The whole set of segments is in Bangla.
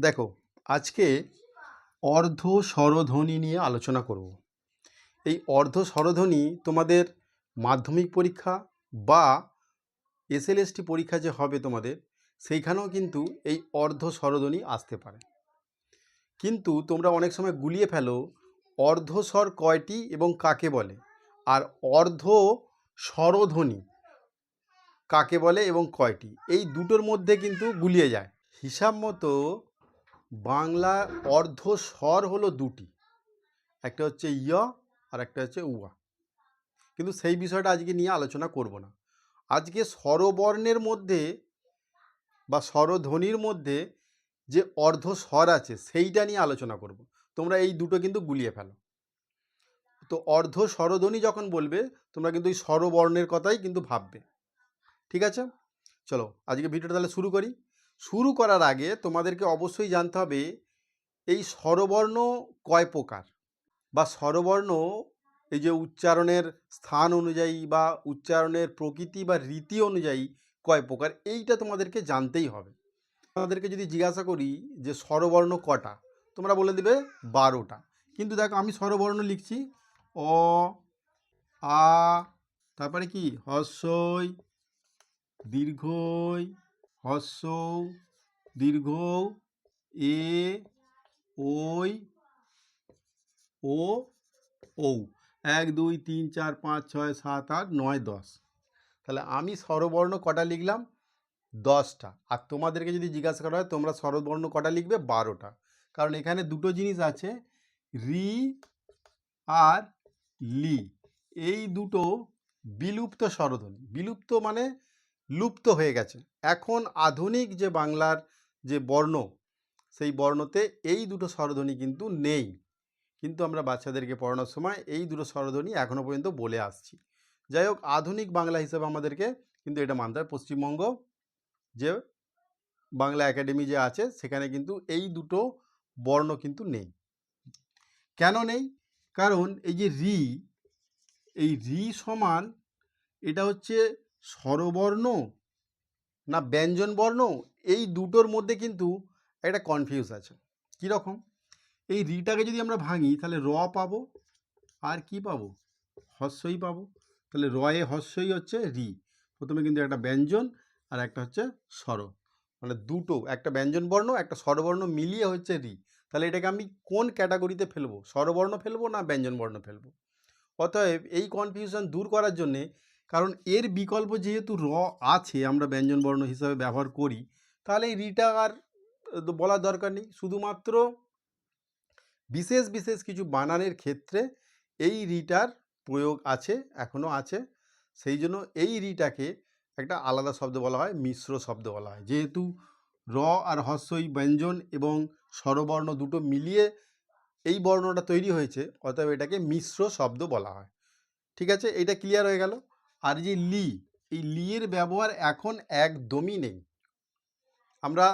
দেখো, আজকে অর্ধ স্বরধ্বনি নিয়ে আলোচনা করব। এই অর্ধ স্বরধ্বনি তোমাদের মাধ্যমিক পরীক্ষা বা এসএলএসটি পরীক্ষা যে হবে তোমাদের, সেইখানেও কিন্তু এই অর্ধ স্বরধ্বনি আসতে পারে। কিন্তু তোমরা অনেক সময় গুলিয়ে ফেলো অর্ধস্বর কয়টি এবং কাকে বলে? আর অর্ধ স্বরধ্বনি কাকে বলে এবং কয়টি? এই দুটোর মধ্যে কিন্তু গুলিয়ে যায়। হিসাব মতো বাংলা অর্ধ স্বর হলো দুটি। একটা হচ্ছে ইয় আর একটা হচ্ছে উয়া। কিন্তু সেই বিষয়টা আজকে নিয়ে আলোচনা করব না। আজকে স্বরবর্ণের মধ্যে বা স্বরধ্বনির মধ্যে যে অর্ধ স্বর আছে, সেইটা নিয়ে আলোচনা করব। তোমরা এই দুটো কিন্তু গুলিয়ে ফেলো। তো অর্ধ স্বরধ্বনি যখন বলবে, তোমরা কিন্তু এই স্বরবর্ণের কথাই কিন্তু ভাববে। ঠিক আছে? চলো, আজকে ভিডিওটা তাহলে শুরু করি। শুরু করার আগে তোমাদেরকে অবশ্যই জানতে হবে, এই স্বরবর্ণ কয় প্রকার? বা স্বরবর্ণ এই যে উচ্চারণের স্থান অনুযায়ী বা উচ্চারণের প্রকৃতি বা রীতি অনুযায়ী কয় প্রকার, এইটা তোমাদেরকে জানতেই হবে। তোমাদেরকে যদি জিজ্ঞাসা করি যে স্বরবর্ণ কটা, তোমরা বলে দেবে বারোটা। কিন্তু দেখো আমি স্বরবর্ণ লিখছি, অ, আ, তারপরে কি? হর্ষই, দীর্ঘই হর্ষ দীর্ঘ, এ, ওই, ও ও এক, দুই, তিন, চার, পাঁচ, ছয়, সাত, আট, নয়, দশ। তাহলে আমি স্বরবর্ণ কটা লিখলাম? দশটা। আর তোমাদেরকে যদি জিজ্ঞাসা করা হয়, তোমরা স্বরবর্ণ কটা লিখবে? বারোটা। কারণ এখানে দুটো জিনিস আছে, রি আর লি। এই দুটো বিলুপ্ত স্বরধ্বনি। বিলুপ্ত মানে লুপ্ত হয়ে গেছে। এখন আধুনিক যে বাংলার যে বর্ণ, সেই বর্ণতে এই দুটো স্বরধ্বনি কিন্তু নেই। কিন্তু আমরা বাচ্চাদেরকে পড়ানোর সময় এই দুটো স্বরধ্বনি এখনও পর্যন্ত বলে আসছি। যাই হোক, আধুনিক বাংলা হিসেবে আমাদেরকে কিন্তু এটা মানতে হয় পশ্চিমবঙ্গ যে বাংলা একাডেমি যে আছে, সেখানে কিন্তু এই দুটো বর্ণ কিন্তু নেই। কেন নেই? কারণ এই যে রি, এই রি সমান এটা হচ্ছে স্বরবর্ণ না ব্যঞ্জন বর্ণ এই দুটোর মধ্যে কিন্তু একটা কনফিউজ আছে। কীরকম? এই রিটাকে যদি আমরা ভাঙি, তাহলে র পাবো আর কি পাবো? হস্যই পাবো। তাহলে রয়ে হস্যই হচ্ছে রি। প্রথমে কিন্তু একটা ব্যঞ্জন আর একটা হচ্ছে স্বর। মানে দুটো, একটা ব্যঞ্জন বর্ণ একটা স্বরবর্ণ মিলিয়ে হচ্ছে রি। তাহলে এটাকে আমি কোন ক্যাটাগরিতে ফেলব? স্বরবর্ণ ফেলব না ব্যঞ্জন বর্ণ ফেলব? অতএব এই কনফিউশন দূর করার জন্যে কারণ এর বিকল্প যেহেতু র আছে, আমরা ব্যঞ্জন বর্ণ হিসাবে ব্যবহার করি, তাহলে এই রিটা আর বলার দরকার নেই। শুধুমাত্র বিশেষ বিশেষ কিছু বানানের ক্ষেত্রে এই রিটার প্রয়োগ আছে এখনও আছে। সেই জন্য এই রিটাকে একটা আলাদা শব্দ বলা হয়, মিশ্র শব্দ বলা হয়। যেহেতু র আর হস্যই ব্যঞ্জন এবং স্বরবর্ণ দুটো মিলিয়ে এই বর্ণটা তৈরি হয়েছে, অতএব এটাকে মিশ্র শব্দ বলা হয়। ঠিক আছে? এটা ক্লিয়ার হয়ে গেল? আর যে লি, এই লিয়ের ব্যবহার এখন একদমই নেই। আমরা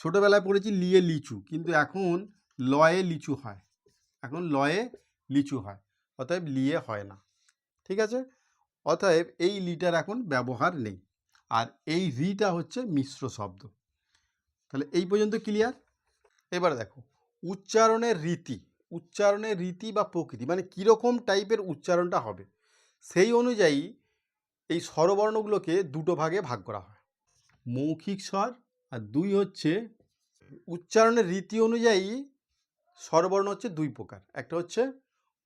ছোটোবেলায় পড়েছি লিয়ে লিচু, কিন্তু এখন লয়ে লিচু হয়। এখন লয়ে লিচু হয়, অতএব লিয়ে হয় না। ঠিক আছে? অতএব এই লিটার এখন ব্যবহার নেই। আর এই রিটা হচ্ছে মিশ্র শব্দ। তাহলে এই পর্যন্ত ক্লিয়ার? এবার দেখো, উচ্চারণের রীতি উচ্চারণের রীতি বা প্রকৃতি মানে কীরকম টাইপের উচ্চারণটা হবে? সেই অনুযায়ী এই স্বরবর্ণগুলোকে দুটো ভাগে ভাগ করা হয়। মৌখিক স্বর আর দুই হচ্ছে উচ্চারণের রীতি অনুযায়ী স্বরবর্ণ হচ্ছে দুই প্রকার। একটা হচ্ছে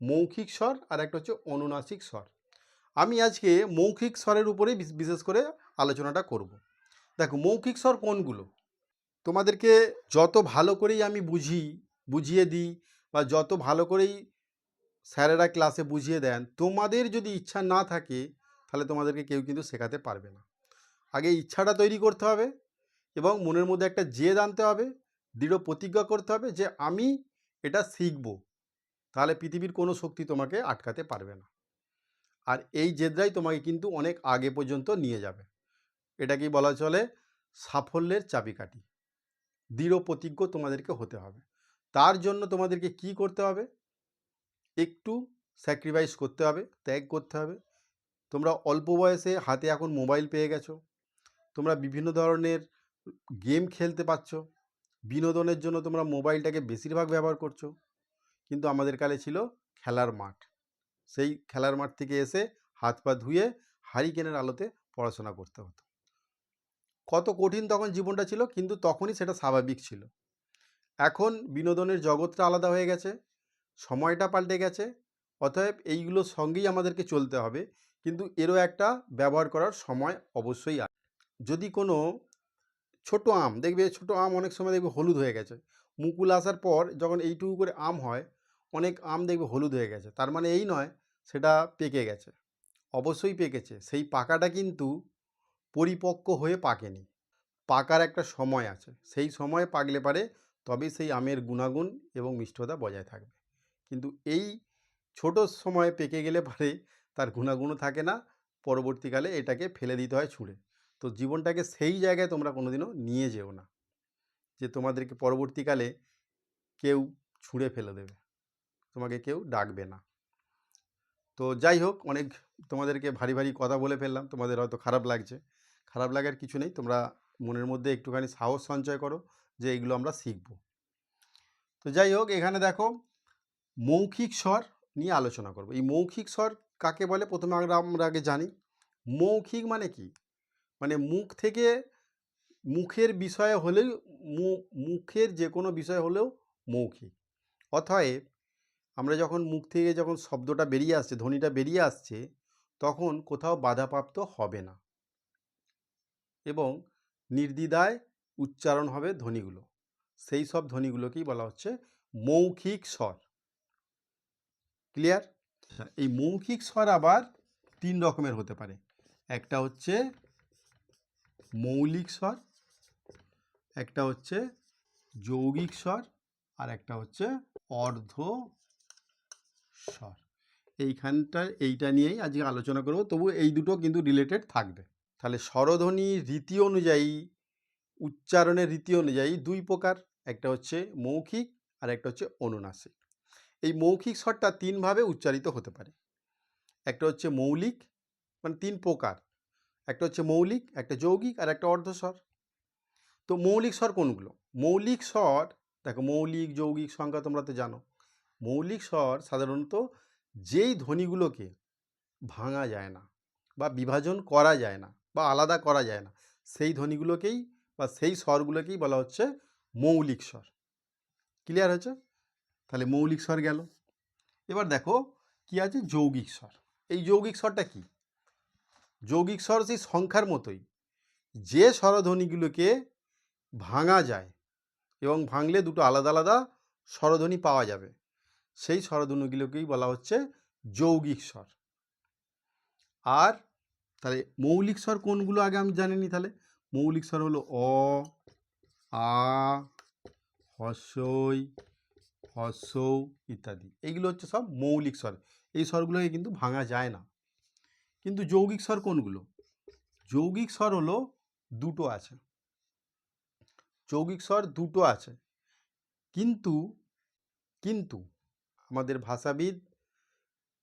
মৌখিক স্বর আর একটা হচ্ছে অনুনাসিক স্বর। আমি আজকে মৌখিক স্বরের উপরেই বিশ- বিশেষ করে আলোচনাটা করব। দেখো, মৌখিক স্বর কোনগুলো? তোমাদেরকে যত ভালো করেই আমি বুঝি, বুঝিয়ে দিই বা যত ভালো করেই স্যারেরা ক্লাসে বুঝিয়ে দেন, তোমাদের যদি ইচ্ছা না থাকে, তাহলে তোমাদেরকে কেউ কিন্তু শেখাতে পারবে না। আগে ইচ্ছাটা তৈরি করতে হবে এবং মনের মধ্যে একটা জেদ আনতে হবে, দৃঢ় প্রতিজ্ঞা করতে হবে যে আমি এটা শিখব, তাহলে পৃথিবীর কোনো শক্তি তোমাকে আটকাতে পারবে না। আর এই জেদরাই তোমাকে কিন্তু অনেক আগে পর্যন্ত নিয়ে যাবে। এটাকেই বলা চলে? সাফল্যের চাবিকাঠি। দৃঢ় প্রতিজ্ঞ তোমাদেরকে হতে হবে। তার জন্য তোমাদেরকে কি করতে হবে? একটু স্যাক্রিফাইস করতে হবে, ত্যাগ করতে হবে। তোমরা অল্প বয়সে হাতে এখন মোবাইল পেয়ে গেছো। তোমরা বিভিন্ন ধরনের গেম খেলতে পারছ। বিনোদনের জন্য তোমরা মোবাইলটাকে বেশিরভাগ ব্যবহার করছ। কিন্তু আমাদের কালে ছিল খেলার মাঠ। সেই খেলার মাঠ থেকে এসে হাত পা ধুয়ে হারিকেনের আলোতে পড়াশোনা করতে হতো। কত কঠিন তখন জীবনটা ছিল, কিন্তু তখনই সেটা স্বাভাবিক ছিল। এখন বিনোদনের জগৎটা আলাদা হয়ে গেছে। সময়টা পাল্টে গেছে। অতএব এইগুলোর সঙ্গেই আমাদেরকে চলতে হবে। কিন্তু এরও একটা ব্যবহার করার সময় অবশ্যই আছে যদি কোনো ছোট আম, দেখবে ছোট আম অনেক সময় দেখবে হলুদ হয়ে গেছে। মুকুল আসার পর যখন এইটুকু করে আম হয়, অনেক আম দেখবে হলুদ হয়ে গেছে। তার মানে এই নয়, সেটা পেকে গেছে। অবশ্যই পেকেছে। সেই পাকাটা কিন্তু পরিপক্ক হয়ে পাকেনি। পাকার একটা সময় আছে। সেই সময় পাকলে পারে তবে সেই আমের গুণাগুণ এবং মিষ্টতা বজায় থাকবে। কিন্তু এই ছোট সময়ে পেকে গেলে পারে তার গুণাগুণও থাকে না। পরবর্তীকালে এটাকে ফেলে দিতে হয় ছুঁড়ে। তো জীবনটাকে সেই জায়গায় তোমরা কোনোদিনও নিয়ে যেও না, যে তোমাদেরকে পরবর্তীকালে কেউ ছুঁড়ে ফেলে দেবে। তোমাকে কেউ ডাকবে না। তো যাই হোক, অনেক তোমাদেরকে ভারী ভারী কথা বলে ফেললাম। তোমাদের হয়তো খারাপ লাগছে। খারাপ লাগার কিছু নেই। তোমরা মনের মধ্যে একটুখানি সাহস সঞ্চয় করো যে এগুলো আমরা শিখব। তো যাই হোক, এখানে দেখো মৌখিক স্বর নিয়ে আলোচনা করব। এই মৌখিক স্বর কাকে বলে? প্রথমে আমরা আমরা আগে জানি। মৌখিক মানে কি? মানে মুখ থেকে মুখের বিষয় হলেও মুখের যে কোনো বিষয় হলেও মৌখিক। অতএব আমরা যখন মুখ থেকে যখন শব্দটা বেরিয়ে আসছে, ধ্বনিটা বেরিয়ে আসছে, তখন কোথাও বাধাপ্রাপ্ত হবে না। এবং নির্দ্বিধায় উচ্চারণ হবে ধ্বনিগুলো। সেই সব ধ্বনিগুলোকেই বলা হচ্ছে মৌখিক স্বর। ক্লিয়ার এই মৌখিক স্বর আবার তিন রকমের হতে পারে। একটা হচ্ছে মৌলিক স্বর, একটা হচ্ছে যৌগিক স্বর, আর একটা হচ্ছে অর্ধ স্বর। এইখানটা, এইটা নিয়েই আজকে আলোচনা করব। তবু এই দুটো কিন্তু রিলেটেড থাকবে। তাহলে স্বরধ্বনি রীতি অনুযায়ী, উচ্চারণের রীতি অনুযায়ী দুই প্রকার, একটা হচ্ছে মৌখিক আর একটা হচ্ছে অনুনাসিক। এই মৌখিক স্বরটা তিনভাবে উচ্চারিত হতে পারে। একটা হচ্ছে মৌলিক মানে তিন প্রকার। একটা হচ্ছে মৌলিক, একটা যৌগিক আর একটা অর্ধস্বর। তো মৌলিক স্বর কোনগুলো? মৌলিক স্বর, দেখো মৌলিক, যৌগিক সংখ্যা তোমরা তো জানো। মৌলিক স্বর সাধারণত যেই ধ্বনিগুলোকে ভাঙা যায় না বা বিভাজন করা যায় না বা আলাদা করা যায় না, সেই ধ্বনিগুলোকেই বা সেই স্বরগুলোকেই বলা হচ্ছে মৌলিক স্বর। ক্লিয়ার হয়েছে? তাহলে মৌলিক স্বর গেল। এবার দেখো কি আছে যৌগিক স্বর। এই যৌগিক স্বরটা কি? যৌগিক স্বর সেই সংখ্যার মতোই। যে স্বরধ্বনিগুলোকে ভাঙা যায় এবং ভাঙলে দুটো আলাদা আলাদা স্বরধ্বনি পাওয়া যাবে, সেই স্বরধ্বনিগুলোকেই বলা হচ্ছে যৌগিক স্বর। আর তাহলে মৌলিক স্বর কোনগুলো আগে আমি জানিনি তাহলে? মৌলিক স্বর হলো অ, আ, হস্যই হস্যৌ ইত্যাদি। এইগুলো হচ্ছে সব মৌলিক স্বর। এই স্বরগুলোকে কিন্তু ভাঙা যায় না। কিন্তু যৌগিক স্বর কোনগুলো? যৌগিক স্বর হলো দুটো আছে। যৌগিক স্বর দুটো আছে। কিন্তু কিন্তু আমাদের ভাষাবিদ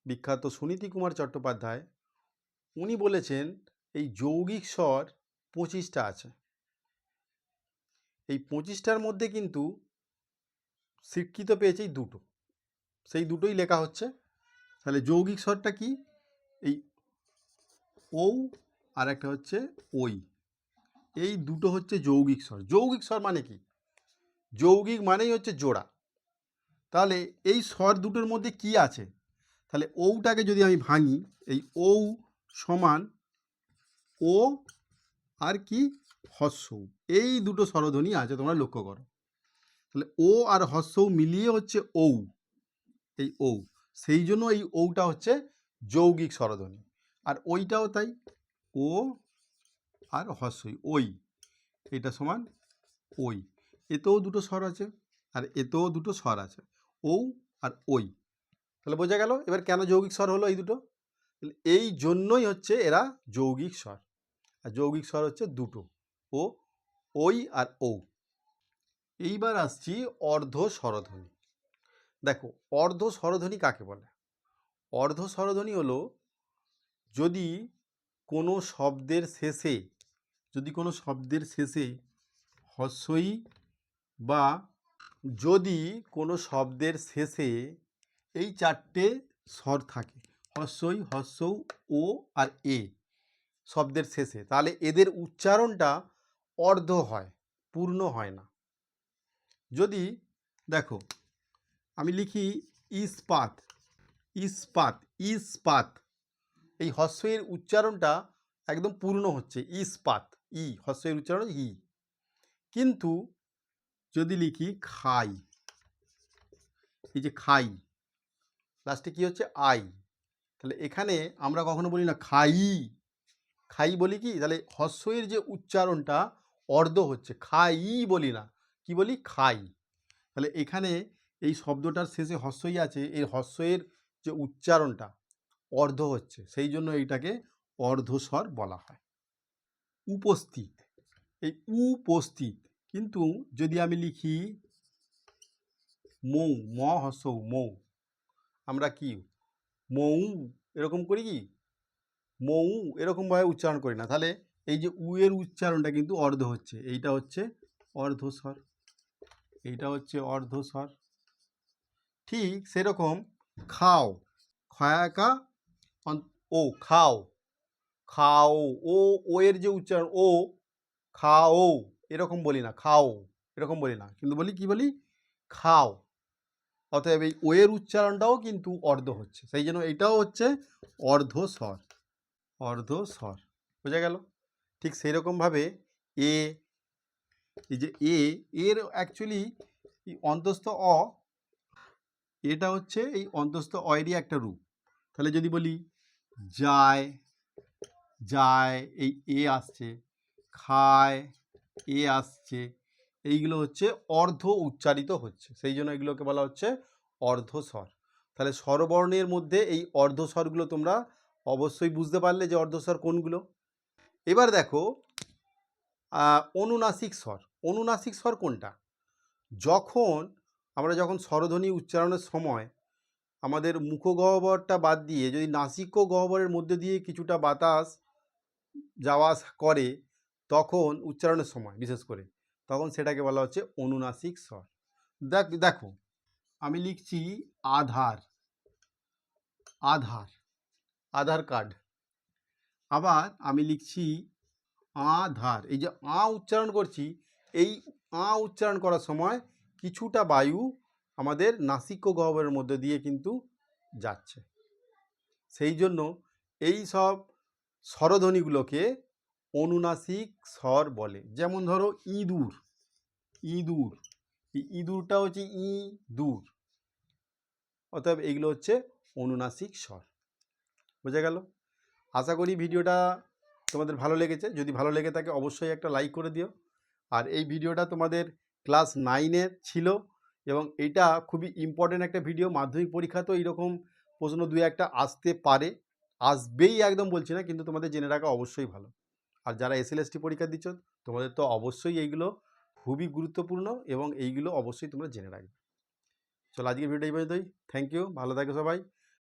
বিখ্যাত সুনীতি কুমার চট্টোপাধ্যায়, উনি বলেছেন, এই যৌগিক স্বর পঁচিশটা আছে। এই পঁচিশটার মধ্যে কিন্তু স্বীকৃত পেয়েছে এই দুটো। সেই দুটোই লেখা হচ্ছে। তাহলে যৌগিক স্বরটা কি? এই ঔ আর একটা হচ্ছে ওই এই দুটো হচ্ছে যৌগিক স্বর। যৌগিক স্বর মানে কি? যৌগিক মানেই হচ্ছে জোড়া। তাহলে এই স্বর দুটোর মধ্যে কি আছে? তাহলে ঔটাকে যদি আমি ভাঙি, এই ঔ সমান ও আর কি হস্যৌ। এই দুটো স্বরধ্বনি আছে, তোমরা লক্ষ্য করো। তাহলে ও আর হস্যৌ মিলিয়ে হচ্ছে ঔ। এই ঔ। সেই জন্য এই ঔটা হচ্ছে যৌগিক স্বরধ্বনি। আর ওইটাও তাই ও আর হস্যই ওই এটা সমান ওই এতেও দুটো স্বর আছে আর এতেও দুটো স্বর আছে, ঔ আর ওই তাহলে বোঝা গেল এবার কেন যৌগিক স্বর হলো এই দুটো? এই জন্যই হচ্ছে এরা যৌগিক স্বর। আর যৌগিক স্বর হচ্ছে দুটো, ও ওই আর ও এইবার আসছি অর্ধ স্বরধ্বনি। দেখো, অর্ধ স্বরধ্বনি কাকে বলে? অর্ধ স্বরধ্বনি হলো যদি কোনো শব্দের শেষে, যদি কোনো শব্দের শেষে হস্যই বা যদি কোনো শব্দের শেষে এই চারটে স্বর থাকে, হস্যই, হস্যৌ, ও আর এ শব্দের শেষে, তাহলে এদের উচ্চারণটা অর্ধ হয়, পূর্ণ হয় না। যদি দেখো, আমি লিখি ইস্পাত ইস্পাত ইস্পাত। এই হস্যের উচ্চারণটা একদম পূর্ণ হচ্ছে, ইস্পাত, ই হস্যের উচ্চারণ ই। কিন্তু যদি লিখি খাই, এই যে খাই, লাস্টে কি হচ্ছে? আই। তাহলে এখানে আমরা কখনো বলি না খাই খাই বলি কি? তাহলে হস্যের যে উচ্চারণটা অর্ধ হচ্ছে, খাই বলি না। কি বলি? খাই। তাহলে এখানে এই শব্দটার শেষে হস্যই আছে। এই হস্যের যে উচ্চারণটা অর্ধ হচ্ছে, সেই জন্য এইটাকে অর্ধস্বর বলা হয়। উপস্থিত। এই উপস্থিত কিন্তু যদি আমি লিখি মৌ ম হস্য মৌ, আমরা কি? মৌ, এরকম করি কি? মৌ এরকমভাবে উচ্চারণ করি না। তাহলে এই যে উ এর উচ্চারণটা কিন্তু অর্ধ হচ্ছে। এইটা হচ্ছে অর্ধস্বর। এইটা হচ্ছে অর্ধস্বর। ঠিক সেরকম খাও। খয়াকা ও, খাও। খাও, ও ও এর যে উচ্চারণ, ও, খাও, এরকম বলি না, খাও, এরকম বলি না। কিন্তু বলি কি বলি? খাও। অতএব এই ও এর উচ্চারণটাও কিন্তু অর্ধ হচ্ছে। সেই জন্য এটাও হচ্ছে অর্ধ স্বর অর্ধ স্বর বোঝা গেল? ঠিক সেই রকমভাবে এ এই যে এ, এর অ্যাকচুয়ালি অন্তস্থ অ, এটা হচ্ছে এই অন্তস্থ অয়েরই একটা রূপ। তাহলে যদি বলি যায় যায়, এই এ আসছে, খায়, এ আসছে, এইগুলো হচ্ছে অর্ধ উচ্চারিত হচ্ছে। সেই জন্য এগুলোকে বলা হচ্ছে অর্ধস্বর। তাহলে স্বরবর্ণের মধ্যে এই অর্ধস্বরগুলো তোমরা অবশ্যই বুঝতে পারলে যে অর্ধস্বর কোনগুলো। এবার দেখো অনুনাসিক স্বর। অনুনাসিক স্বর কোনটা? যখন আমরা যখন স্বরধ্বনি উচ্চারণের সময় আমাদের মুখগহ্বরটা বাদ দিয়ে যদি নাসিক গহ্বরের মধ্যে দিয়ে কিছুটা বাতাস যাওয়া করে তখন উচ্চারণের সময় বিশেষ করে, তখন সেটাকে বলা হচ্ছে অনুনাসিক স্বর। দেখ, দেখো, আমি লিখছি আধার। আধার। আধার কার্ড। আবার আমি লিখছি আধার। এই যে আ উচ্চারণ করছি এই আ উচ্চারণ করার সময় কিছুটা বায়ু আমাদের নাসিক্য গহ্বরের মধ্যে দিয়ে কিন্তু যাচ্ছে। সেই জন্য এই সব স্বরধ্বনিগুলোকে অনুনাসিক স্বর বলে। যেমন ধরো ইঁদুর ইঁদুর ইঁদুরটা হচ্ছে ই দূর অতএব এইগুলো হচ্ছে অনুনাসিক স্বর। বোঝা গেল? আশা করি ভিডিওটা তোমাদের ভালো লেগেছে। যদি ভালো লেগে থাকে অবশ্যই একটা লাইক করে দিও। আর এই ভিডিওটা তোমাদের ক্লাস নাইনের ছিল এবং এটা খুবই ইম্পর্টেন্ট একটা ভিডিও মাধ্যমিক পরীক্ষাতেও এইরকম প্রশ্ন দুই একটা আসতে পারে, আসবেই একদম বলছি না, কিন্তু তোমাদের জেনে রাখা অবশ্যই ভালো। আর যারা এসএলএসটি পরীক্ষা দিচ্ছ, তোমাদের তো অবশ্যই এইগুলো খুবই গুরুত্বপূর্ণ এবং এইগুলো অবশ্যই তোমরা জেনে রাখবে। চলো আজকের ভিডিও এই পর্যন্তই। থ্যাংক ইউ ভালো থাকো সবাই।